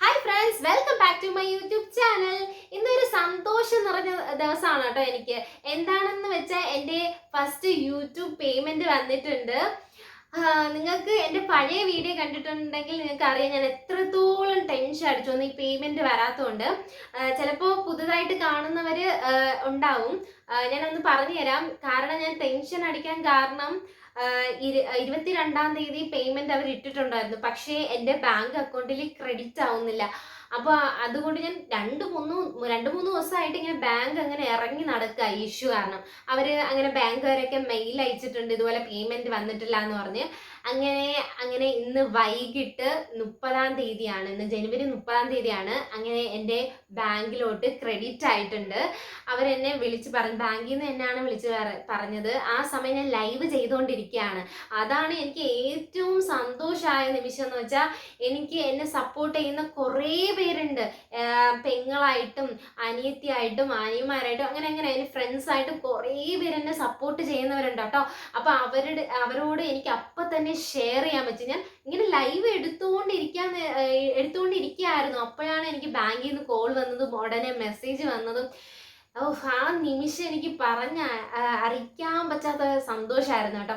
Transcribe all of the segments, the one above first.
Hi friends welcome back to my YouTube channel ഇന്നൊരു സന്തോഷം നിറഞ്ഞ ദിവസമാണ് കേട്ടോ എനിക്ക്. എന്താണെന്ന് വെച്ചാൽ എന്റെ ഫസ്റ്റ് യൂട്യൂബ് പേയ്മെന്റ് വന്നിട്ടുണ്ട്. നിങ്ങൾക്ക് എന്റെ പഴയ വീഡിയോ കണ്ടിട്ടുണ്ടെങ്കിൽ നിങ്ങൾക്ക് അറിയാം ഞാൻ എത്രത്തോളം ടെൻഷൻ അടിച്ചു. ഈ പേയ്മെന്റ് വരാത്തതുകൊണ്ട് ചിലപ്പോൾ പുതുതായിട്ട് കാണുന്നവർ ഉണ്ടാവും. ഞാനൊന്ന് പറഞ്ഞു തരാം കാരണം ഞാൻ ടെൻഷൻ അടിക്കാൻ കാരണം ഇരുപത്തിരണ്ടാം തീയതി പേയ്മെന്റ് അവർ ഇട്ടിട്ടുണ്ടായിരുന്നു. പക്ഷേ എന്റെ ബാങ്ക് അക്കൗണ്ടിൽ ക്രെഡിറ്റ് ആവുന്നില്ല. അപ്പോൾ അതുകൊണ്ട് ഞാൻ രണ്ട് മൂന്ന് രണ്ട് മൂന്ന് ദിവസമായിട്ട് ഇങ്ങനെ ബാങ്ക് അങ്ങനെ ഇറങ്ങി നടക്കുക ഇഷ്യൂ കാരണം. അവർ അങ്ങനെ ബാങ്കുകാരൊക്കെ മെയിൽ അയച്ചിട്ടുണ്ട്. ഇതുപോലെ പേയ്മെന്റ് വന്നിട്ടില്ല എന്ന് പറഞ്ഞ്. അങ്ങനെ അങ്ങനെ ഇന്ന് വൈകിട്ട് മുപ്പതാം തീയതിയാണ് ഇന്ന് ജനുവരി മുപ്പതാം തീയതിയാണ് അങ്ങനെ എന്റെ ബാങ്കിലോട്ട് ക്രെഡിറ്റ് ആയിട്ടുണ്ട്. അവരെന്നെ വിളിച്ച് പറഞ്ഞു ബാങ്കിൽ നിന്ന് എന്നാണ് വിളിച്ച് പറ- പറഞ്ഞത്. ആ സമയം ഞാൻ ലൈവ് ചെയ്തുകൊണ്ടിരിക്കുകയാണ് അതാണ് എനിക്ക് ഏറ്റവും സന്തോഷമായ നിമിഷം എന്ന് വെച്ചാൽ എനിക്ക് എന്നെ സപ്പോർട്ട് ചെയ്യുന്ന കുറേ പേരുണ്ട്. പെങ്ങളായിട്ടും അനിയത്തിയായിട്ടും അനിയന്മാരായിട്ടും അങ്ങനെ അങ്ങനെ എന്റെ ഫ്രണ്ട്സായിട്ടും കുറേ പേര് എന്നെ സപ്പോർട്ട് ചെയ്യുന്നവരുണ്ട് കേട്ടോ. അപ്പോൾ അവരുടെ അവരോട് എനിക്ക് അപ്പം തന്നെ ഷെയർ ചെയ്യാൻ പറ്റും. ഞാൻ ഇങ്ങനെ ലൈവ് എടുത്തുകൊണ്ടിരിക്കാൻ എടുത്തുകൊണ്ടിരിക്കുകയായിരുന്നു. അപ്പോഴാണ് എനിക്ക് ബാങ്കിൽ നിന്ന് കോൾ വന്നതും ഉടനെ മെസ്സേജ് വന്നതും. ഓ ആ നിമിഷം എനിക്ക് പറഞ്ഞ അറിയിക്കാൻ പറ്റാത്ത സന്തോഷമായിരുന്നു കേട്ടോ.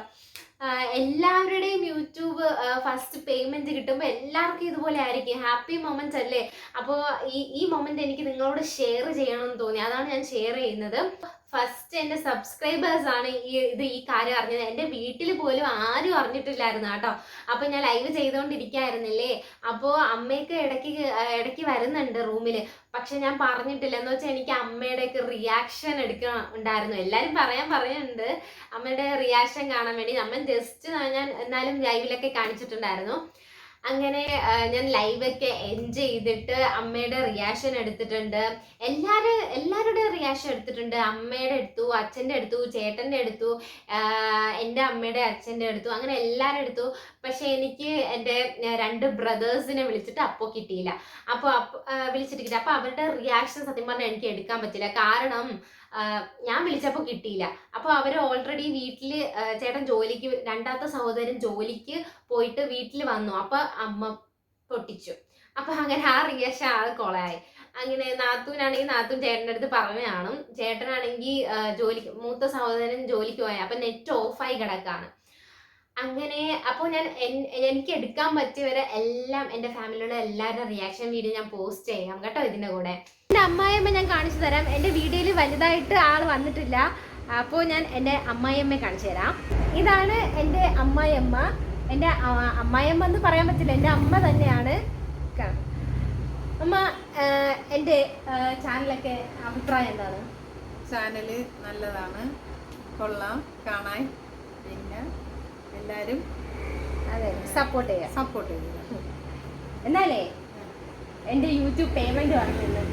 എല്ലാവരുടെയും യൂട്യൂബ് ഫസ്റ്റ് പേയ്മെന്റ് കിട്ടുമ്പോൾ എല്ലാവർക്കും ഇതുപോലെ ആയിരിക്കും. ഹാപ്പി മൊമെന്റ്സ് അല്ലേ? അപ്പോൾ ഈ ഈ മൊമെന്റ് എനിക്ക് നിങ്ങളോട് ഷെയർ ചെയ്യണമെന്ന് തോന്നി. അതാണ് ഞാൻ ഷെയർ ചെയ്യുന്നത്. ഫസ്റ്റ് എന്റെ സബ്സ്ക്രൈബേഴ്സ് ആണ് ഈ ഇത് ഈ കാര്യം അറിഞ്ഞത്. എന്റെ വീട്ടിൽ പോലും ആരും അറിഞ്ഞിട്ടില്ലായിരുന്നു കേട്ടോ. അപ്പോൾ ഞാൻ ലൈവ് ചെയ്തുകൊണ്ടിരിക്കുകയായിരുന്നില്ലേ അപ്പോൾ അമ്മയൊക്കെ ഇടയ്ക്ക് ഇടയ്ക്ക് വരുന്നുണ്ട് റൂമിൽ പക്ഷെ ഞാൻ പറഞ്ഞിട്ടില്ല. എന്ന് വെച്ചാൽ എനിക്ക് അമ്മയുടെയൊക്കെ റിയാക്ഷൻ എടുക്കണം ഉണ്ടായിരുന്നു. എല്ലാവരും പറയാൻ പറയുന്നുണ്ട്. അമ്മയുടെ റിയാക്ഷൻ കാണാൻ വേണ്ടി. അമ്മ ജസ്റ്റ് ഞാൻ എന്നാലും ലൈവിലൊക്കെ കാണിച്ചിട്ടുണ്ടായിരുന്നു. അങ്ങനെ ഞാൻ ലൈവൊക്കെ എൻജോയ് ചെയ്തിട്ട് അമ്മയുടെ റിയാക്ഷൻ എടുത്തിട്ടുണ്ട്. എല്ലാവരും എല്ലാവരുടെ റിയാക്ഷൻ എടുത്തിട്ടുണ്ട്. അമ്മയുടെ എടുത്തു അച്ഛന്റെ എടുത്തു ചേട്ടന്റെ എടുത്തു എന്റെ അമ്മയുടെ അച്ഛന്റെ എടുത്തു അങ്ങനെ എല്ലാവരും എടുത്തു. പക്ഷെ എനിക്ക് എന്റെ രണ്ട് ബ്രദേഴ്സിനെ വിളിച്ചിട്ട് അപ്പോൾ കിട്ടിയില്ല. അപ്പോൾ അപ്പ- വിളിച്ചിട്ട് കിട്ടി. അപ്പോൾ അവരുടെ റിയാക്ഷൻ സത്യം പറഞ്ഞാൽ എനിക്ക് എടുക്കാൻ പറ്റില്ല. കാരണം ഞാൻ വിളിച്ചപ്പോൾ കിട്ടിയില്ല. അപ്പോൾ അവർ ഓൾറെഡി വീട്ടിൽ ചേട്ടൻ ജോലിക്ക് രണ്ടാമത്തെ സഹോദരൻ ജോലിക്ക് പോയിട്ട് വീട്ടിൽ വന്നു. അപ്പോൾ അമ്മ പൊട്ടിച്ചു. അപ്പോൾ അങ്ങനെ ആ റിയേഷൻ ആ കൊളയായി അങ്ങനെ നാത്തൂനാണെങ്കിൽ നാത്തൂൻ ചേട്ടന്റെ അടുത്ത് പറഞ്ഞു കാണും. ചേട്ടനാണെങ്കിൽ ജോലിക്ക് മൂത്ത സഹോദരൻ ജോലിക്ക് പോയാൽ അപ്പം നെറ്റ് ഓഫായി കിടക്കാണ്. അങ്ങനെ അപ്പോൾ ഞാൻ എനിക്ക് എടുക്കാൻ പറ്റിയവരെ എല്ലാം എന്റെ ഫാമിലിയുടെ എല്ലാവരുടെ റിയാക്ഷൻ വീഡിയോ ഞാൻ പോസ്റ്റ് ചെയ്യാം കേട്ടോ ഇതിന്റെ കൂടെ. എന്റെ അമ്മായിയമ്മ ഞാൻ കാണിച്ചു തരാം. എന്റെ വീഡിയോയിൽ വലുതായിട്ട് ആൾ വന്നിട്ടില്ല. അപ്പോൾ ഞാൻ എന്റെ അമ്മായിയമ്മയെ കാണിച്ചു തരാം. ഇതാണ് എന്റെ അമ്മായിയമ്മ. എന്റെ അമ്മായിയമ്മ എന്ന് പറയാൻ പറ്റില്ല. എന്റെ അമ്മ തന്നെയാണ്. അമ്മ എന്റെ ചാനലൊക്കെ അഭിപ്രായം എന്താണ്? ചാനൽ നല്ലതാണ്. കൊള്ളാം. കാണാൻ. പിന്നെ എല്ലാവരും അതെ സപ്പോർട്ട് ചെയ്യാം സപ്പോർട്ട് ചെയ്യുക. എന്നാലേ എന്റെ യൂട്യൂബ് പേയ്മെന്റ് വന്നിട്ടുണ്ട്.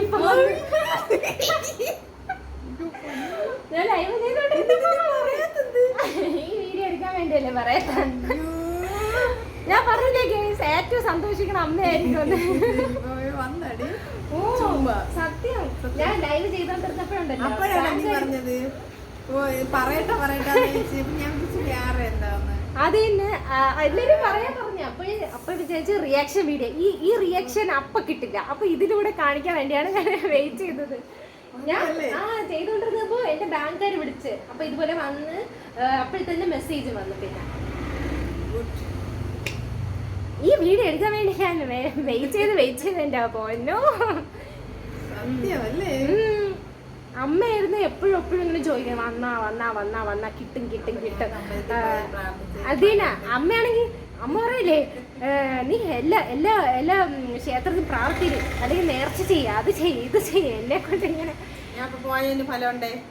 ഇപ്പൊ ഞാൻ ലൈവ് ഈ വീഡിയോ എടുക്കാൻ വേണ്ടിയല്ലേ പറയാ ഞാൻ പറഞ്ഞില്ലേ ഗെയിംസ് ഏറ്റവും സന്തോഷിക്കണ അമ്മയായിരിക്കും. സത്യം. ഞാൻ ലൈവ് ചെയ്തോണ്ടിരുന്നപ്പോഴുണ്ടല്ലോ. പറയട്ടെ പറയട്ടെ ഞാൻ വിളിച്ചു വേറെ എന്താന്ന്. അത് തന്നെ എല്ലാരും പറയാൻ പറഞ്ഞു. അപ്പൊ അപ്പൊ വിചാരിച്ചു റിയാക്ഷൻ വീഡിയോ ഈ ഈ റിയാക്ഷൻ അപ്പൊ കിട്ടില്ല. അപ്പൊ ഇതിലൂടെ കാണിക്കാൻ വേണ്ടിയാണ് ഞാൻ വെയിറ്റ് ചെയ്തത്. ഞാൻ ആ ചെയ്തോണ്ടിരുന്നപ്പോ എന്റെ ബാങ്കുകാർ വിളിച്ച്. അപ്പൊ ഇതുപോലെ വന്ന് അപ്പോഴത്തന്നെ മെസ്സേജ് വന്നു പിന്നെ. ഈ വീഡിയോ എടുക്കാൻ വേണ്ടി ഞാൻ വെയിറ്റ് ചെയ്ത് വെയിറ്റ് ചെയ്ത് എന്റെ പൊന്നോ സത്യമല്ലേ. അമ്മയായിരുന്നു എപ്പോഴും എപ്പോഴും ഇങ്ങനെ ചോദിക്കണം വന്നാ വന്നാ വന്നാ വന്നാ കിട്ടും കിട്ടും കിട്ടും. അതീന അമ്മയാണെങ്കിൽ അമ്മ പറയില്ലേ നീ എല്ലാ എല്ലാ എല്ലാ ക്ഷേത്രത്തിൽ പ്രാർത്ഥിക്കും അല്ലെങ്കിൽ നേർച്ച ചെയ്യ അത് ചെയ്യ ഇത് ചെയ്യ എന്നെ കൊണ്ട് ഇങ്ങനെ.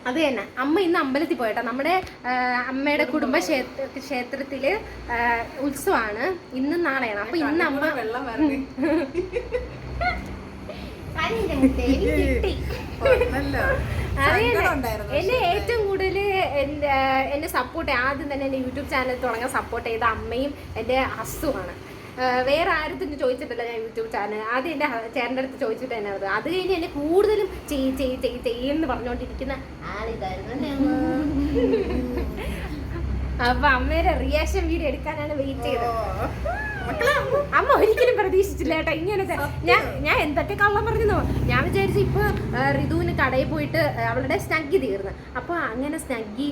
അത് തന്നെ. അമ്മ ഇന്ന് അമ്പലത്തിൽ പോയിട്ടോ നമ്മുടെ അമ്മയുടെ കുടുംബ ക്ഷേത്ര ക്ഷേത്രത്തിൽ ഉത്സവമാണ് ഇന്നും നാളെയാണ്. അപ്പൊ ഇന്ന് അമ്മ വെള്ളം കിട്ടി. എന്നെ ഏറ്റവും കൂടുതൽ എന്റെ എന്നെ സപ്പോർട്ട് ആദ്യം തന്നെ എന്റെ യൂട്യൂബ് ചാനൽ തുടങ്ങാൻ സപ്പോർട്ട് ചെയ്ത അമ്മയും എന്റെ ഹസ്സുമാണ്. വേറെ ആരും തന്നെ ചോദിച്ചിട്ടില്ല ഞാൻ യൂട്യൂബ് ചാനൽ ആദ്യം എന്റെ ചേട്ടന്റെ അടുത്ത് ചോദിച്ചിട്ട് തന്നെ അത് അത് കഴിഞ്ഞ് എന്നെ കൂടുതലും ചെയ് ചെയ് ചെയ് ചെയ്യുമെന്ന് പറഞ്ഞുകൊണ്ടിരിക്കുന്ന ആളിതായിരുന്നു. അപ്പൊ അമ്മയുടെ റിയാക്ഷൻ വീഡിയോ എടുക്കാനാണ് വെയിറ്റ് ചെയ്തത്. ഓ, ഒരിക്കലും പ്രതീക്ഷിച്ചില്ല കേട്ടോ ഇങ്ങനത്തെ. ഞാൻ ഞാൻ എന്തൊക്കെ കള്ളം പറഞ്ഞോ ഞാൻ വിചാരിച്ചു ഇപ്പൊ റിതുവിന് കടയിൽ പോയിട്ട് അവളുടെ സ്നഗ്ഗി തീർന്നു. അപ്പൊ അങ്ങനെ സ്നഗ്ഗി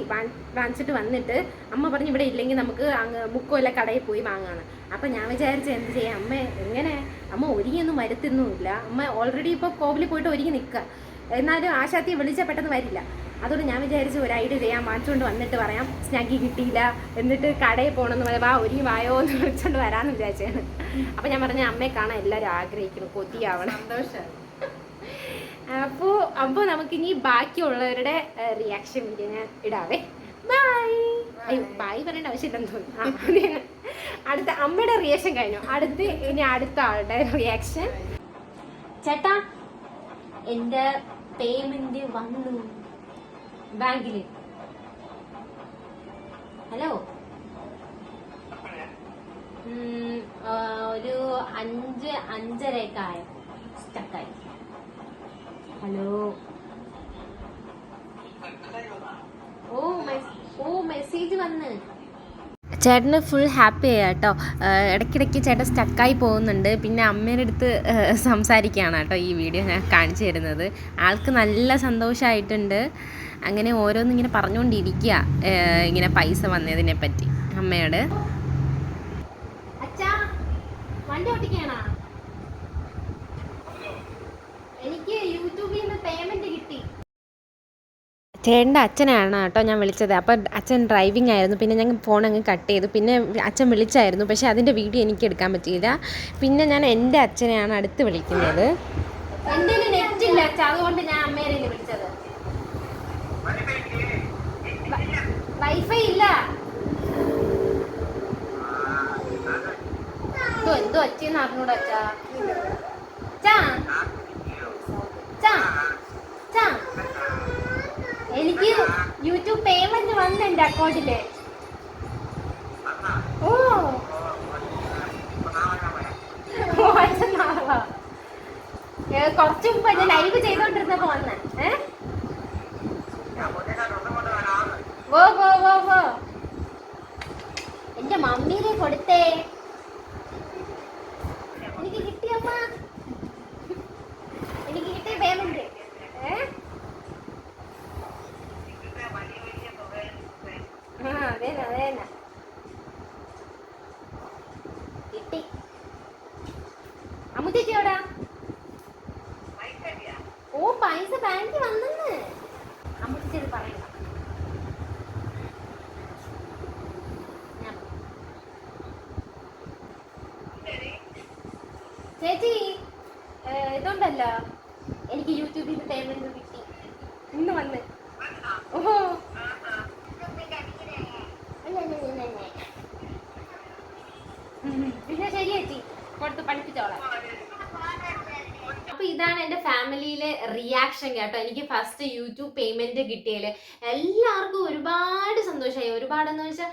വാങ്ങിച്ചിട്ട് വന്നിട്ട് അമ്മ പറഞ്ഞു ഇവിടെ ഇല്ലെങ്കിൽ നമുക്ക് അങ്ങ് മുക്കുമല്ല കടയിൽ പോയി വാങ്ങാണ് അപ്പൊ ഞാൻ വിചാരിച്ചു എന്ത് ചെയ്യാം? അമ്മ എങ്ങനെ? അമ്മ ഒരുങ്ങിയൊന്നും വരുത്തുന്നുമില്ല അമ്മ ഓൾറെഡി ഇപ്പൊ കോവിലിൽ പോയിട്ട് ഒരുങ്ങി നിൽക്കുക എന്നാലും ആശാത്തി വിളിച്ച പെട്ടെന്ന് വരില്ല. അതുകൊണ്ട് ഞാൻ വിചാരിച്ചു ഒരു ഐഡിയ ചെയ്യാം. വാങ്ങിച്ചുകൊണ്ട് വന്നിട്ട് പറയാം. സ്നാക്കി കിട്ടിയില്ല. എന്നിട്ട് കടയിൽ പോകണമെന്ന് പറയാം. വാ ഒരുങ്ങി വായോ എന്ന് വിളിച്ചോണ്ട് വരാമെന്ന് വിചാരിച്ചാണ്. അപ്പം ഞാൻ പറഞ്ഞ അമ്മയെ കാണാൻ എല്ലാവരും ആഗ്രഹിക്കുന്നു. കൊതിയാവണം. സന്തോഷം. അപ്പോൾ അപ്പോൾ നമുക്കിനി ബാക്കിയുള്ളവരുടെ റിയാക്ഷൻ വീഡിയോ ഞാൻ ഇടാവേ. ബായ് അയ്യോ ബൈ പറയേണ്ട ആവശ്യമില്ലെന്ന് തോന്നുന്നു. അടുത്ത അമ്മയുടെ റിയാക്ഷൻ കഴിഞ്ഞു. അടുത്ത് ഇനി അടുത്ത ആളുടെ റിയാക്ഷൻ ചേട്ടാ എന്റെ പേയ്മെന്റ് വന്നു. ബാങ്കിൽ ഹലോ? ഒരു അഞ്ച് അഞ്ചരയൊക്കെ സ്റ്റക്കായി ഹലോ? ഓ ഓ മെസ്സേജ് വന്ന്. ചേട്ടന് ഫുൾ ഹാപ്പി കേട്ടോ ഇടയ്ക്കിടയ്ക്ക് ചേട്ടൻ സ്റ്റക്കായി പോകുന്നുണ്ട്. പിന്നെ അമ്മേന്റെ അടുത്ത് സംസാരിക്കുകയാണ് കേട്ടോ ഈ വീഡിയോ ഞാൻ കാണിച്ചു തരുന്നത്. ആൾക്ക് നല്ല സന്തോഷമായിട്ടുണ്ട് അങ്ങനെ ഓരോന്നിങ്ങനെ പറഞ്ഞുകൊണ്ടിരിക്കുക ഇങ്ങനെ പൈസ വന്നതിനെ പറ്റി. അമ്മയോട്. എനിക്ക് യൂട്യൂബിൽ നിന്ന് പേയ്മെന്റ് ചേട്ടന്റെ അച്ഛനാണ് കേട്ടോ ഞാൻ വിളിച്ചത്. അപ്പം അച്ഛൻ ഡ്രൈവിംഗ് ആയിരുന്നു. പിന്നെ ഞാൻ ഫോൺ അങ്ങ് കട്ട് ചെയ്തു. പിന്നെ അച്ഛൻ വിളിച്ചായിരുന്നു. പക്ഷേ അതിന്റെ വീഡിയോ എനിക്ക് എടുക്കാൻ പറ്റിയില്ല. പിന്നെ ഞാൻ എന്റെ അച്ഛനെയാണ് അടുത്ത് വിളിക്കുന്നത്. അതുകൊണ്ട് ഞാൻ വൈഫൈ ഇല്ല. എന്തോ എന്തോ അച്ഛന്ന് അറിഞ്ഞൂടാ അച്ഛാ. അച്ഛാ അച്ഛാ അച്ഛാ എനിക്ക് യൂട്യൂബ് പേയ്മെന്റ് വന്നിട്ടുണ്ട് അക്കൗണ്ടിൽ. ഓ. ഓ, കുറച്ച് മുമ്പ് ഞാൻ ലൈവ് ചെയ്തോണ്ടിരുന്നപ്പോ വന്ന് ഏ? വോ വോ വോ. എന്റെ മമ്മീനെ കൊടുത്തേ എനിക്ക് കിട്ടിയമ്മ എനിക്ക് കിട്ടിയ പേയ്മെന്റ് ഏ വേന അതേന്നെ. കിട്ടി അമ്മു ചേച്ചി എവിടാ? ഓ പൈസ ബാങ്കിൽ വന്നെന്ന്. അമ്മു ചേച്ചി അത് പറയണ്ട ഞാൻ- ചേച്ചി ഏ, ഇതുണ്ടല്ലോ എനിക്ക് യൂട്യൂബിൽ നിന്ന് പേയ്മെന്റ് കിട്ടി ഇന്ന് വന്ന് ഓഹോ അല്ല, അല്ല, അല്ല, അല്ല. ഉം. പിന്നെ ശരി ചേച്ചി കൊടുത്ത് പഠിപ്പിച്ചോളാം അപ്പൊ ഇതാണ് എന്റെ ഫാമിലിയിലെ റിയാക്ഷൻ കേട്ടോ. എനിക്ക് ഫസ്റ്റ് യൂട്യൂബ് പേയ്മെന്റ് കിട്ടിയതിൽ എല്ലാവർക്കും ഒരുപാട് സന്തോഷമായി. ഒരുപാടെന്ന് വെച്ചാൽ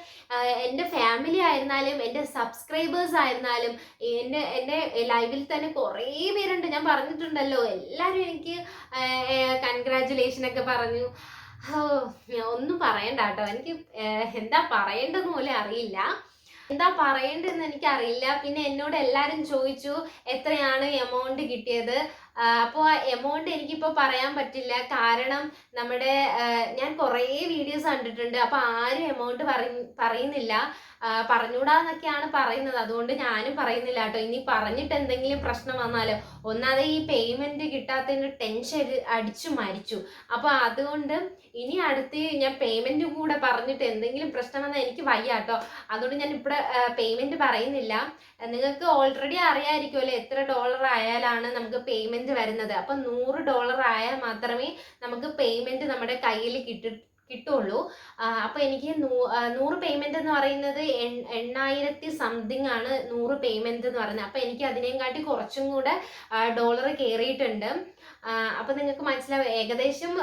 എന്റെ ഫാമിലി ആയിരുന്നാലും എന്റെ സബ്സ്ക്രൈബേഴ്സ് ആയിരുന്നാലും എന്റെ എന്റെ ലൈവിൽ തന്നെ കുറേ പേരുണ്ട്. ഞാൻ പറഞ്ഞിട്ടുണ്ടല്ലോ. എല്ലാവരും എനിക്ക് കൺഗ്രാറ്റുലേഷൻ ഒക്കെ പറഞ്ഞു. ഒന്നും പറയണ്ട കേട്ടോ. എനിക്ക് എന്താ പറയേണ്ടതെന്ന് പോലും അറിയില്ല. എന്താ പറയേണ്ടതെന്ന് എനിക്കറിയില്ല. പിന്നെ എന്നോട് എല്ലാവരും ചോദിച്ചു എത്രയാണ് എമൗണ്ട് കിട്ടിയത്? അപ്പോൾ എമൗണ്ട് എനിക്കിപ്പോൾ പറയാൻ പറ്റില്ല. കാരണം നമ്മുടെ ഞാൻ കുറേ വീഡിയോസ് കണ്ടിട്ടുണ്ട്. അപ്പോൾ ആരും എമൗണ്ട് പറയുന്നില്ല. പറഞ്ഞുകൂടാന്നൊക്കെയാണ് പറയുന്നത്. അതുകൊണ്ട് ഞാനും പറയുന്നില്ല കേട്ടോ. ഇനി പറഞ്ഞിട്ട് എന്തെങ്കിലും പ്രശ്നം വന്നാലോ? ഒന്നാതെ ഈ പേയ്മെന്റ് കിട്ടാത്തതിന്റെ ടെൻഷൻ അടിച്ചു മരിച്ചു. അപ്പോൾ അതുകൊണ്ട് ഇനി അടുത്ത് ഞാൻ പേയ്മെന്റ് കൂടെ പറഞ്ഞിട്ട് എന്തെങ്കിലും പ്രശ്നം വന്നാൽ എനിക്ക് വയ്യ കേട്ടോ. അതുകൊണ്ട് ഞാൻ ഇവിടെ പേയ്മെന്റ് പറയുന്നില്ല. നിങ്ങൾക്ക് ഓൾറെഡി അറിയാമായിരിക്കുമല്ലോ എത്ര ഡോളർ ആയാലാണ് നമുക്ക് പേയ്മെന്റ് വരുന്നത്. അപ്പം നൂറ് ഡോളർ ആയാൽ മാത്രമേ നമുക്ക് പേയ്മെന്റ് നമ്മുടെ കയ്യിൽ കിട്ടു കിട്ടുള്ളൂ. അപ്പോൾ എനിക്ക് നൂറ് പേയ്മെന്റ് എന്ന് പറയുന്നത് എണ്ണായിരത്തി സംതിങ് ആണ് നൂറ് പേയ്മെന്റ് എന്ന് പറയുന്നത്. അപ്പോൾ എനിക്ക് അതിനെയും കാട്ടി കുറച്ചും കൂടെ ഡോളർ കയറിയിട്ടുണ്ട് അപ്പോൾ നിങ്ങൾക്ക് മനസ്സിലാവും ഏകദേശം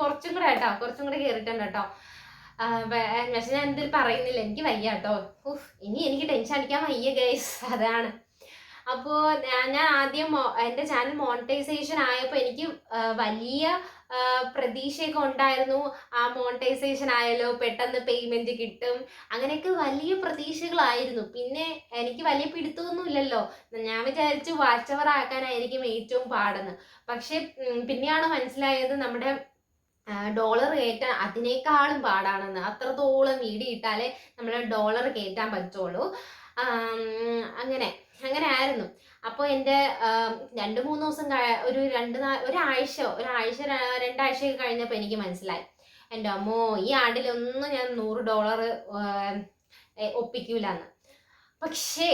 കുറച്ചും കൂടെ കേട്ടോ കുറച്ചും കൂടെ കയറിയിട്ടുണ്ട് കേട്ടോ. ഞാൻ എന്തിൽ പറയുന്നില്ല. എനിക്ക് വയ്യ കേട്ടോ. ഇനി എനിക്ക് ടെൻഷൻ അടിക്കാൻ വയ്യ ഗൈസ് അതാണ്. അപ്പോൾ ഞാൻ ആദ്യം എന്റെ ചാനൽ മോണിറ്റൈസേഷൻ ആയപ്പോൾ എനിക്ക് വലിയ പ്രതീക്ഷയൊക്കെ ഉണ്ടായിരുന്നു. ആ മോണിറ്റൈസേഷൻ ആയാലോ പെട്ടെന്ന് പേയ്മെന്റ് കിട്ടും. അങ്ങനെയൊക്കെ വലിയ പ്രതീക്ഷകളായിരുന്നു. പിന്നെ എനിക്ക് വലിയ പിടുത്തമൊന്നും ഇല്ലല്ലോ. ഞാൻ വിചാരിച്ചു വാച്ച് അവർ ആക്കാനായിരിക്കും ഏറ്റവും പാടെന്ന്. പക്ഷേ പിന്നെയാണ് മനസ്സിലായത് നമ്മുടെ ഡോളർ കയറ്റാൻ അതിനേക്കാളും പാടാണെന്ന് അത്രത്തോളം വീഡിയോ ഇട്ടാലേ നമ്മൾ ഡോളർ കയറ്റാൻ പറ്റുള്ളൂ. അങ്ങനെ അങ്ങനെ ആയിരുന്നു. അപ്പോൾ എന്റെ രണ്ട് മൂന്ന് ദിവസം ഒരു രണ്ട് ഒരാഴ്ച ഒരാഴ്ച രണ്ടാഴ്ചയൊക്കെ കഴിഞ്ഞപ്പോൾ എനിക്ക് മനസ്സിലായി. എന്റെ അമ്മോ ഈ ആണ്ടിലൊന്നും ഞാൻ നൂറ് ഡോളർ ഒപ്പിക്കൂലെന്ന്. പക്ഷേ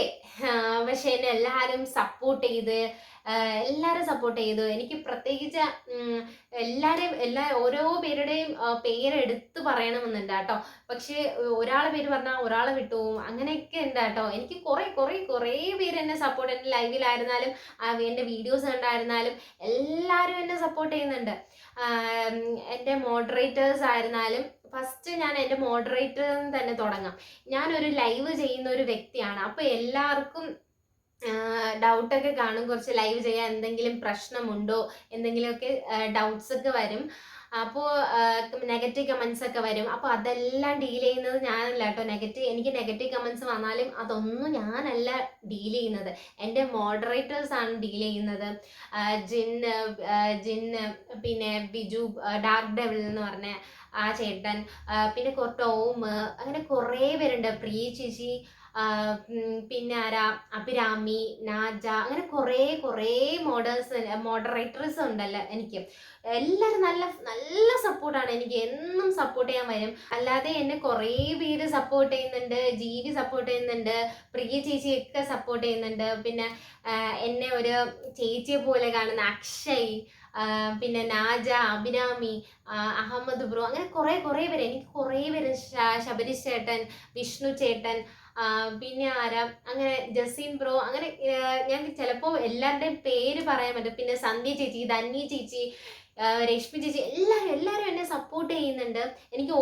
പക്ഷെ എന്നെ എല്ലാവരും സപ്പോർട്ട് ചെയ്ത് എല്ലാവരും സപ്പോർട്ട് ചെയ്തു. എനിക്ക് പ്രത്യേകിച്ച് എല്ലാവരെയും എല്ലാ ഓരോ പേരുടെയും പേരെടുത്ത് പറയണമെന്നുണ്ട് കേട്ടോ. പക്ഷേ ഒരാളെ പേര് പറഞ്ഞാൽ ഒരാളെ വിട്ടുപോകും അങ്ങനെയൊക്കെ ഉണ്ട് കേട്ടോ. എനിക്ക് കുറേ കുറേ കുറേ പേര് എന്നെ സപ്പോർട്ട് എന്റെ ലൈവിലായിരുന്നാലും എന്റെ വീഡിയോസ് കണ്ടായിരുന്നാലും എല്ലാവരും എന്നെ സപ്പോർട്ട് ചെയ്യുന്നുണ്ട്. എന്റെ മോഡറേറ്റേഴ്സ് ആയിരുന്നാലും ഫസ്റ്റ് ഞാൻ എന്റെ മോഡറേറ്റർ തന്നെ തുടങ്ങാം. ഞാനൊരു ലൈവ് ചെയ്യുന്ന ഒരു വ്യക്തിയാണ്. അപ്പോൾ എല്ലാവർക്കും ഡൗട്ടൊക്കെ കാണും. കുറച്ച് ലൈവ് ചെയ്യാൻ എന്തെങ്കിലും പ്രശ്നമുണ്ടോ? എന്തെങ്കിലുമൊക്കെ ഡൗട്ട്സ് ഒക്കെ വരും. അപ്പോൾ നെഗറ്റീവ് കമന്റ്സ് ഒക്കെ വരും. അപ്പോൾ അതെല്ലാം ഡീൽ ചെയ്യുന്നത് ഞാനല്ല കേട്ടോ. നെഗറ്റീവ് എനിക്ക് നെഗറ്റീവ് കമന്റ്സ് വന്നാലും അതൊന്നും ഞാനല്ല ഡീൽ ചെയ്യുന്നത്. എന്റെ മോഡറേറ്റേഴ്സ് ആണ് ഡീൽ ചെയ്യുന്നത്. ജിൻ ജിന്ന് പിന്നെ ബിജു ഡാർക്ക് ഡെവിൾ എന്ന് പറഞ്ഞ ആ ചേട്ടൻ പിന്നെ ഓം അങ്ങനെ കുറേ പേരുണ്ട്. പ്രിയ ചേച്ചി പിന്നെ ആരാ? അഭിരാമി നാജ അങ്ങനെ കുറേ കുറേ മോഡേഴ്സ് മോഡറേറ്റേഴ്സ് ഉണ്ടല്ലോ എനിക്ക്. എല്ലാവരും നല്ല നല്ല സപ്പോർട്ടാണ് എനിക്ക് എന്നും സപ്പോർട്ട് ചെയ്യാൻ വരും. അല്ലാതെ എന്നെ കുറേ പേര് സപ്പോർട്ട് ചെയ്യുന്നുണ്ട്. ജീവി സപ്പോർട്ട് ചെയ്യുന്നുണ്ട്. പ്രിയ ചേച്ചിയൊക്കെ സപ്പോർട്ട് ചെയ്യുന്നുണ്ട്. പിന്നെ എന്നെ ഒരു ചേച്ചിയെ പോലെ കാണുന്ന അക്ഷയ് പിന്നെ നാജ അഭിരാമി അഹമ്മദ് ബ്രോ അങ്ങനെ കുറേ കുറേ പേര് എനിക്ക് കുറേ പേര് ശബരീഷ് ചേട്ടൻ വിഷ്ണു ചേട്ടൻ പിന്നെ ആരാ? അങ്ങനെ ജസീൻ ബ്രോ അങ്ങനെ ഞാൻ ചിലപ്പോൾ എല്ലാവരുടെയും പേര് പറയാൻ പറ്റും. പിന്നെ സന്ധ്യ ചേച്ചി ധന്യ ചേച്ചി രശ്മി ചേച്ചി എല്ലാവരും എല്ലാവരും എന്നെ സപ്പോർട്ട് ചെയ്യുന്നുണ്ട്. എനിക്ക്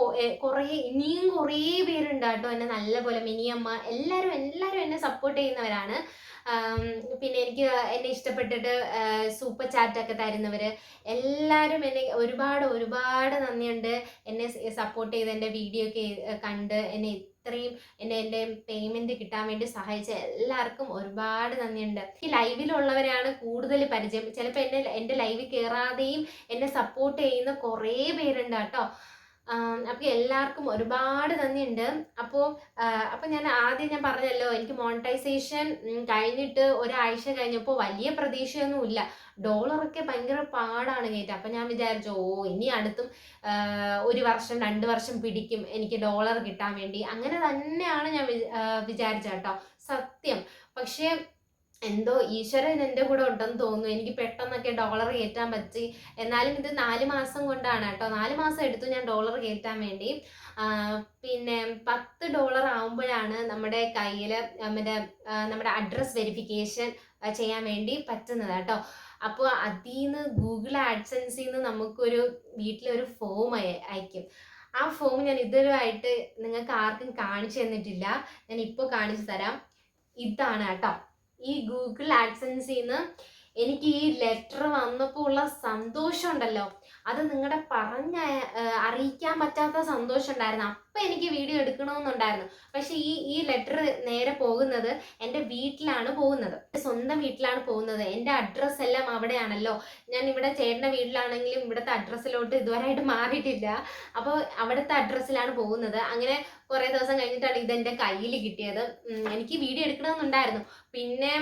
കുറേ ഇനിയും കുറേ പേരുണ്ട് കേട്ടോ എന്നെ നല്ലപോലെ മിനിയമ്മ എല്ലാവരും എല്ലാവരും എന്നെ സപ്പോർട്ട് ചെയ്യുന്നവരാണ്. പിന്നെ എനിക്ക് എന്നെ ഇഷ്ടപ്പെട്ടിട്ട് സൂപ്പർ ചാറ്റൊക്കെ തരുന്നവർ എല്ലാവരും എന്നെ ഒരുപാട് ഒരുപാട് നന്ദിയുണ്ട്. എന്നെ സപ്പോർട്ട് ചെയ്ത് എന്റെ വീഡിയോ ഒക്കെ കണ്ട് എന്നെ ഇത്രയും എന്നെ എന്റെ പേയ്മെന്റ് കിട്ടാൻ വേണ്ടി സഹായിച്ച എല്ലാവർക്കും ഒരുപാട് നന്ദിയുണ്ട്. ഈ ലൈവിലുള്ളവരാണ് കൂടുതൽ പരിചയം. ചിലപ്പോൾ എന്നെ എന്റെ ലൈവിൽ കയറാതെയും എന്നെ സപ്പോർട്ട് ചെയ്യുന്ന കുറേ പേരുണ്ട് കേട്ടോ. അപ്പോൾ എല്ലാവർക്കും ഒരുപാട് നന്ദിയുണ്ട്. അപ്പോൾ അപ്പോൾ ഞാൻ ആദ്യം ഞാൻ പറഞ്ഞല്ലോ എനിക്ക് മോണിറ്റൈസേഷൻ കഴിഞ്ഞിട്ട് ഒരാഴ്ച കഴിഞ്ഞപ്പോൾ വലിയ പ്രതീക്ഷയൊന്നുമില്ല. ഡോളറൊക്കെ ഭയങ്കര പാടാണ് കേട്ടോ. അപ്പം ഞാൻ വിചാരിച്ചു ഓ ഇനി അടുത്തും ഒരു വർഷം രണ്ട് വർഷം പിടിക്കും എനിക്ക് ഡോളർ കിട്ടാൻ വേണ്ടി. അങ്ങനെ തന്നെയാണ് ഞാൻ വിചാരിച്ച കേട്ടോ. സത്യം. പക്ഷേ എന്തോ ഈശ്വരൻ എന്റെ കൂടെ ഉണ്ടെന്ന് തോന്നുന്നു. എനിക്ക് പെട്ടെന്നൊക്കെ ഡോളർ കയറ്റാൻ പറ്റി. എന്നാലും ഇത് നാല് മാസം കൊണ്ടാണ് കേട്ടോ. നാല് മാസം എടുത്തു ഞാൻ ഡോളർ കയറ്റാൻ വേണ്ടി. പിന്നെ പത്ത് ഡോളർ ആകുമ്പോഴാണ് നമ്മുടെ കയ്യിൽ നമ്മുടെ നമ്മുടെ അഡ്രസ് വെരിഫിക്കേഷൻ ചെയ്യാൻ വേണ്ടി പറ്റുന്നത് കേട്ടോ. അപ്പോൾ അതിൽ നിന്ന് ഗൂഗിൾ ആഡ്സൻസിൽ നിന്ന് നമുക്കൊരു വീട്ടിലൊരു ഫോം അയക്കും. ആ ഫോം ഞാൻ ഇതുവരെയായിട്ട് നിങ്ങൾക്ക് ആർക്കും കാണിച്ചു തന്നിട്ടില്ല. ഞാൻ ഇപ്പോൾ കാണിച്ചു തരാം. ഇതാണ് കേട്ടോ. ഈ ഗൂഗിൾ ആഡ്സൻസിൽ നിന്ന് എനിക്ക് ഈ ലെറ്റർ വന്നപ്പോൾ ഉള്ള സന്തോഷം ഉണ്ടല്ലോ അത് നിങ്ങളുടെ പറഞ്ഞ അറിയിക്കാൻ പറ്റാത്ത സന്തോഷം ഉണ്ടായിരുന്നു അപ്പം എനിക്ക് വീഡിയോ എടുക്കണമെന്നുണ്ടായിരുന്നു. പക്ഷെ ഈ ഈ ലെറ്റർ നേരെ പോകുന്നത് എന്റെ വീട്ടിലാണ് പോകുന്നത്. സ്വന്തം വീട്ടിലാണ് പോകുന്നത്. എന്റെ അഡ്രസ്സ് എല്ലാം അവിടെയാണല്ലോ. ഞാൻ ഇവിടെ ചേട്ടന്റെ വീട്ടിലാണെങ്കിലും ഇവിടുത്തെ അഡ്രസ്സിലോട്ട് ഇതുവരെയായിട്ട് മാറിയിട്ടില്ല. അപ്പോൾ അവിടുത്തെ അഡ്രസ്സിലാണ് പോകുന്നത്. അങ്ങനെ കുറേ ദിവസം കഴിഞ്ഞിട്ടാണ് ഇതെന്റെ കയ്യിൽ കിട്ടിയത്. എനിക്ക് വീഡിയോ എടുക്കണമെന്നുണ്ടായിരുന്നു. പിന്നെ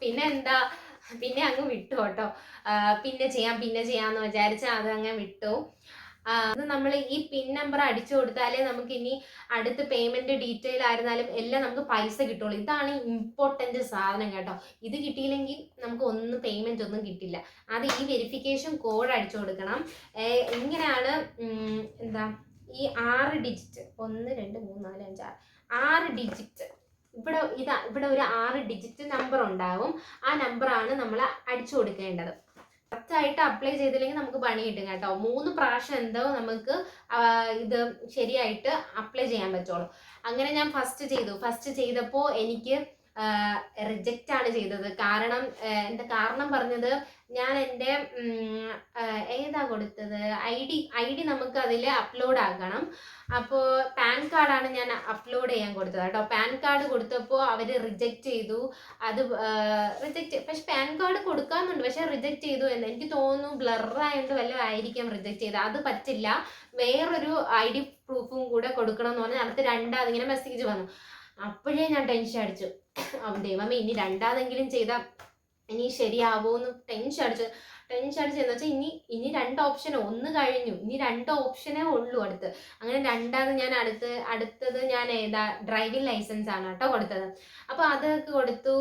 പിന്നെ എന്താ പിന്നെ അങ്ങ് വിട്ടു കേട്ടോ. പിന്നെ ചെയ്യാം പിന്നെ ചെയ്യാമെന്ന് വിചാരിച്ച് അത് അങ്ങ് വിട്ടു. അത് നമ്മൾ ഈ പിൻ നമ്പർ അടിച്ചു കൊടുത്താലേ നമുക്ക് ഇനി അടുത്ത് പേയ്മെന്റ് ഡീറ്റെയിൽ ആയിരുന്നാലും എല്ലാം നമുക്ക് പൈസ കിട്ടുള്ളൂ. ഇതാണ് ഇമ്പോർട്ടന്റ് സാധനം കേട്ടോ. ഇത് കിട്ടിയില്ലെങ്കിൽ നമുക്ക് ഒന്നും പേയ്മെന്റ് ഒന്നും കിട്ടില്ല. അത് ഈ വെരിഫിക്കേഷൻ കോഡ് അടിച്ചു കൊടുക്കണം. ഇങ്ങനെയാണ് എന്താ ഈ ആറ് ഡിജിറ്റ് ഒന്ന് രണ്ട് മൂന്ന് നാല് അഞ്ച് ആറ്. ആറ് ഡിജിറ്റ് ഇവിടെ ഇതാ ഇവിടെ ഒരു ആറ് ഡിജിറ്റ് നമ്പർ ഉണ്ടാവും. ആ നമ്പറാണ് നമ്മൾ അടിച്ചു കൊടുക്കേണ്ടത്. കറക്റ്റായിട്ട് അപ്ലൈ ചെയ്തില്ലെങ്കിൽ നമുക്ക് പണി കിട്ടും കേട്ടോ. മൂന്ന് പ്രാവശ്യം എന്തോ നമുക്ക് ഇത് ശരിയായിട്ട് അപ്ലൈ ചെയ്യാൻ പറ്റുള്ളൂ. അങ്ങനെ ഞാൻ ഫസ്റ്റ് ചെയ്തു. ഫസ്റ്റ് ചെയ്തപ്പോൾ എനിക്ക് റിജക്റ്റ് ആണ് ചെയ്തത്. കാരണം എന്താ കാരണം പറഞ്ഞത് ഞാൻ എന്റെ ഏതാ കൊടുത്തത്? ഐ ഡി ഐ ഡി നമുക്ക് അതിൽ അപ്ലോഡ് ആക്കണം. അപ്പോൾ പാൻ കാർഡാണ് ഞാൻ അപ്ലോഡ് ചെയ്യാൻ കൊടുത്തത് കേട്ടോ. പാൻ കാർഡ് കൊടുത്തപ്പോൾ അവർ റിജക്റ്റ് ചെയ്തു. അത് റിജക്റ്റ് പക്ഷെ പാൻ കാർഡ് കൊടുക്കാമെന്നുണ്ട്. പക്ഷെ റിജക്റ്റ് ചെയ്തു എന്ന്. എനിക്ക് തോന്നുന്നു ബ്ലറായതുകൊണ്ട് വല്ലതും ആയിരിക്കാം റിജക്റ്റ് ചെയ്ത് അത് പറ്റില്ല. വേറൊരു ഐ ഡി പ്രൂഫും കൂടെ കൊടുക്കണം എന്ന് പറഞ്ഞാൽ അടുത്ത് രണ്ടാമത് ഇങ്ങനെ മെസ്സേജ് വന്നു. അപ്പോഴേ ഞാൻ ടെൻഷൻ അടിച്ചു. ദൈവമേ ഇനി രണ്ടാമതെങ്കിലും ചെയ്താൽ ഇനി ശരിയാവോ എന്ന് ടെൻഷൻ അടിച്ചു. ടെൻഷൻ ചാർജ് എന്ന് വെച്ചാൽ ഇനി ഇനി രണ്ട് ഓപ്ഷൻ ഒന്ന് കഴിഞ്ഞു. ഇനി രണ്ട് ഓപ്ഷനേ ഉള്ളൂ അടുത്ത്. അങ്ങനെ രണ്ടാമത് ഞാൻ അടുത്ത് അടുത്തത് ഞാൻ ഏതാ ഡ്രൈവിംഗ് ലൈസൻസ് ആണ് കേട്ടോ കൊടുത്തത്. അപ്പോൾ അതൊക്കെ കൊടുത്തു.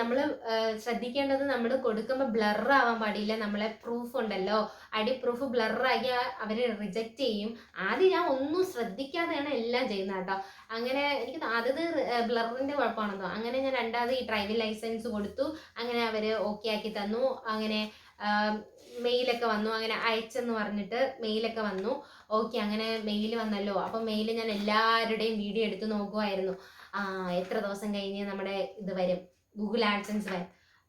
നമ്മൾ ശ്രദ്ധിക്കേണ്ടത് നമ്മൾ കൊടുക്കുമ്പോൾ ബ്ലർ ആവാൻ പാടില്ല. നമ്മളെ പ്രൂഫ് ഉണ്ടല്ലോ. അടി പ്രൂഫ് ബ്ലറാക്കി അവർ റിജക്റ്റ് ചെയ്യും. ആദ്യം ഞാൻ ഒന്നും ശ്രദ്ധിക്കാതെയാണ് എല്ലാം ചെയ്യുന്നത് കേട്ടോ. അങ്ങനെ എനിക്ക് ആദ്യത് ബ്ലറിന്റെ കുഴപ്പമാണെന്നോ അങ്ങനെ ഞാൻ രണ്ടാമത് ഈ ഡ്രൈവിംഗ് ലൈസൻസ് കൊടുത്തു. അങ്ങനെ അവർ ഓക്കെ ആക്കി തന്നു. അങ്ങനെ മെയിലൊക്കെ വന്നു. അങ്ങനെ അയച്ചെന്ന് പറഞ്ഞിട്ട് മെയിലൊക്കെ വന്നു. ഓക്കെ അങ്ങനെ മെയിൽ വന്നല്ലോ. അപ്പം മെയിൽ ഞാൻ എല്ലാവരുടെയും വീഡിയോ എടുത്ത് നോക്കുമായിരുന്നു ആ എത്ര ദിവസം കഴിഞ്ഞ് നമ്മുടെ ഇത് വരും? ഗൂഗിൾ ആഡ്സൻസ് വരും.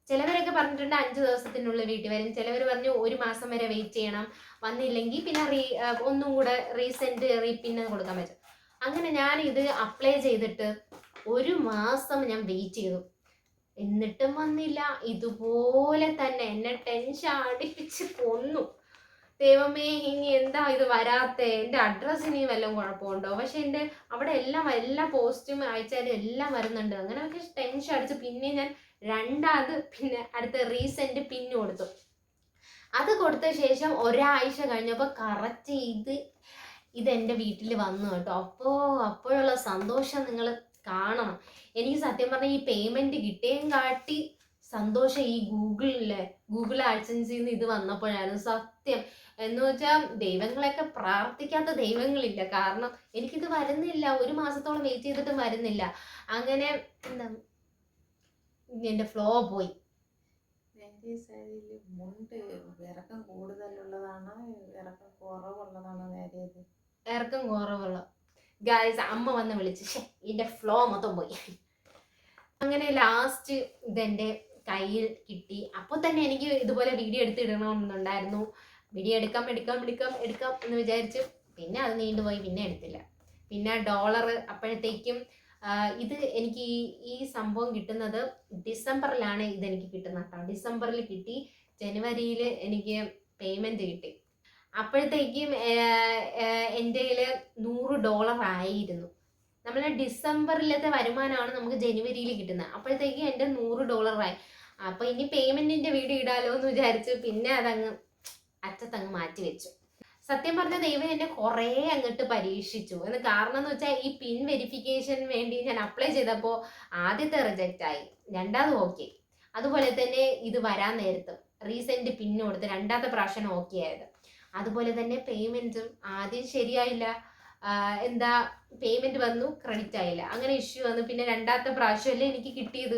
ചിലവരൊക്കെ പറഞ്ഞിട്ടുണ്ട് അഞ്ച് ദിവസത്തിനുള്ളിൽ വീട്ടിൽ വരും. ചിലവർ പറഞ്ഞു ഒരു മാസം വരെ വെയിറ്റ് ചെയ്യണം. വന്നില്ലെങ്കിൽ പിന്നെ റീ ഒന്നും കൂടെ റീസെന്റ് റീപിന്ന് കൊടുക്കാൻ പറ്റും. അങ്ങനെ ഞാൻ ഇത് അപ്ലൈ ചെയ്തിട്ട് ഒരു മാസം ഞാൻ വെയിറ്റ് ചെയ്തു. എന്നിട്ടും വന്നില്ല. ഇതുപോലെ തന്നെ എന്നെ ടെൻഷൻ അടിപ്പിച്ച് കൊന്നു. ദൈവമേ ഇനി എന്താ ഇത് വരാത്ത? എന്റെ അഡ്രസ്സിന് വല്ലതും കുഴപ്പമുണ്ടോ? പക്ഷെ എന്റെ അവിടെ എല്ലാം എല്ലാ പോസ്റ്റും അയച്ചാലും എല്ലാം വരുന്നുണ്ട്. അങ്ങനെ പക്ഷെ ടെൻഷൻ അടിച്ച് പിന്നെ ഞാൻ രണ്ടാമത് പിന്നെ അടുത്ത റീസെന്റ് പിന്ന് കൊടുത്തു. അത് കൊടുത്ത ശേഷം ഒരാഴ്ച കഴിഞ്ഞപ്പോൾ കറക്റ്റ് ഇത് ഇത് എന്റെ വീട്ടിൽ വന്നു കേട്ടോ. അപ്പോൾ അപ്പോഴുള്ള സന്തോഷം നിങ്ങൾ കാണണം. എനിക്ക് സത്യം പറഞ്ഞാൽ ഈ പേയ്മെന്റ് കിട്ടുകയും കാട്ടി സന്തോഷം ഈ ഗൂഗിളിലെ ഗൂഗിൾ ആഡ്സൻസിൽ നിന്ന് ഇത് വന്നപ്പോഴായിരുന്നു സത്യം. എന്ന് വെച്ചാൽ ദൈവങ്ങളെയൊക്കെ പ്രാർത്ഥിക്കാത്ത ദൈവങ്ങളില്ല. കാരണം എനിക്കിത് വരുന്നില്ല. ഒരു മാസത്തോളം വെയിറ്റ് ചെയ്തിട്ടും വരുന്നില്ല. അങ്ങനെ എന്താ എന്റെ ഫ്ലോ പോയി. മുണ്ട് ഇറക്കം കൂടുതലുള്ളതാണോ ഇറക്കം കുറവുള്ളതാണോ നേരിയത്. ഇറക്കം കുറവുള്ള ഗായ്സ് അമ്മ വന്ന് വിളിച്ച് ഷേ ഇതിന്റെ ഫ്ലോ മൊത്തം പോയി. അങ്ങനെ ലാസ്റ്റ് ഇതെന്റെ കയ്യിൽ കിട്ടി. അപ്പോൾ തന്നെ എനിക്ക് ഇതുപോലെ വീഡിയോ എടുത്ത് ഇടണമെന്നുണ്ടായിരുന്നു. വീഡിയോ എടുക്കാം എടുക്കാം എടുക്കാം എടുക്കാം എന്ന് വിചാരിച്ചു. പിന്നെ അത് നീണ്ടുപോയി പിന്നെ എടുത്തില്ല. പിന്നെ ഡോളർ അപ്പോഴത്തേക്കും ഇത് എനിക്ക് ഈ ഈ സംഭവം കിട്ടുന്നത് ഡിസംബറിലാണ് ഇതെനിക്ക് കിട്ടുന്നത് കേട്ടോ. ഡിസംബറിൽ കിട്ടി. ജനുവരിയിൽ എനിക്ക് പേയ്മെന്റ് കിട്ടി. അപ്പോഴത്തേക്കും എന്റെ കയ്യിൽ നൂറ് ഡോളർ ആയിരുന്നു. നമ്മൾ ഡിസംബറിലത്തെ വരുമാനമാണ് നമുക്ക് ജനുവരിയിൽ കിട്ടുന്നത്. അപ്പോഴത്തേക്കും എന്റെ നൂറ് ഡോളറായി അപ്പോൾ ഇനി പേയ്മെന്റിന്റെ വീഡിയോ ഇടാലോ എന്ന് വിചാരിച്ചു. പിന്നെ അതങ്ങ് അറ്റത്തങ്ങ് മാറ്റി വെച്ചു. സത്യം പറഞ്ഞ ദൈവം എന്നെ കുറേ അങ്ങോട്ട് പരീക്ഷിച്ചു. എന്ന് കാരണം എന്ന് വെച്ചാൽ ഈ പിൻ വെരിഫിക്കേഷൻ വേണ്ടി ഞാൻ അപ്ലൈ ചെയ്തപ്പോൾ ആദ്യത്തെ റിജക്റ്റ് ആയി. രണ്ടാമത് ഓക്കെ. അതുപോലെ തന്നെ ഇത് വരാൻ നേരത്തും. റീസെന്റ് പിൻ കൊടുത്ത് രണ്ടാമത്തെ പ്രാവശ്യം ഓക്കെ ആയത്. അതുപോലെ തന്നെ പേയ്മെന്റും ആദ്യം ശരിയായില്ല. എന്താ പേയ്മെന്റ് വന്നു ക്രെഡിറ്റ് ആയില്ല. അങ്ങനെ ഇഷ്യൂ വന്നു. പിന്നെ രണ്ടാമത്തെ പ്രാവശ്യമല്ലേ എനിക്ക് കിട്ടിയത്?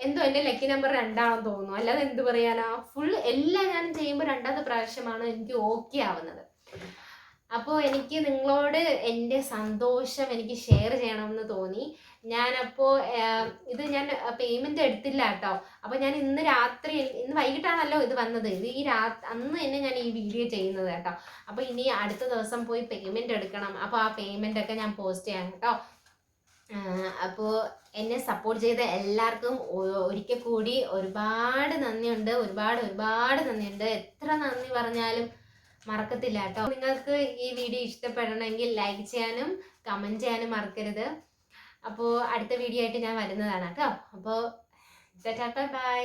എന്തോ എന്റെ ലക്കി നമ്പർ രണ്ടാണെന്ന് തോന്നുന്നു. അല്ലാതെ എന്ത് പറയാനാ? ഫുൾ എല്ലാം ഞാൻ ചെയ്യുമ്പോൾ രണ്ടാമത്തെ പ്രാവശ്യമാണ് എനിക്ക് ഓക്കെ ആവുന്നത്. അപ്പോൾ എനിക്ക് നിങ്ങളോട് എന്റെ സന്തോഷം എനിക്ക് ഷെയർ ചെയ്യണമെന്ന് തോന്നി. ഞാനപ്പോൾ ഇത് ഞാൻ പേയ്മെന്റ് എടുത്തില്ല കേട്ടോ അപ്പോൾ ഞാൻ ഇന്ന് രാത്രി ഇന്ന് വൈകിട്ടാണല്ലോ ഇത് വന്നത്. ഇത് ഈ രാ അന്ന് തന്നെ ഞാൻ ഈ വീഡിയോ ചെയ്യുന്നത് കേട്ടോ. അപ്പോൾ ഇനി അടുത്ത ദിവസം പോയി പേയ്മെന്റ് എടുക്കണം. അപ്പോൾ ആ പേയ്മെന്റ് ഒക്കെ ഞാൻ പോസ്റ്റ് ചെയ്യാം കേട്ടോ. അപ്പോൾ എന്നെ സപ്പോർട്ട് ചെയ്ത എല്ലാവർക്കും ഒരിക്കൽ കൂടി ഒരുപാട് നന്ദിയുണ്ട്. ഒരുപാട് ഒരുപാട് നന്ദിയുണ്ട്. എത്ര നന്ദി പറഞ്ഞാലും മറക്കത്തില്ല കേട്ടോ. നിങ്ങൾക്ക് ഈ വീഡിയോ ഇഷ്ടപ്പെടണമെങ്കിൽ ലൈക്ക് ചെയ്യാനും കമന്റ് ചെയ്യാനും മറക്കരുത്. അപ്പോൾ അടുത്ത വീഡിയോ ആയിട്ട് ഞാൻ വരുന്നതാണ് കേട്ടോ. അപ്പോൾ ബൈ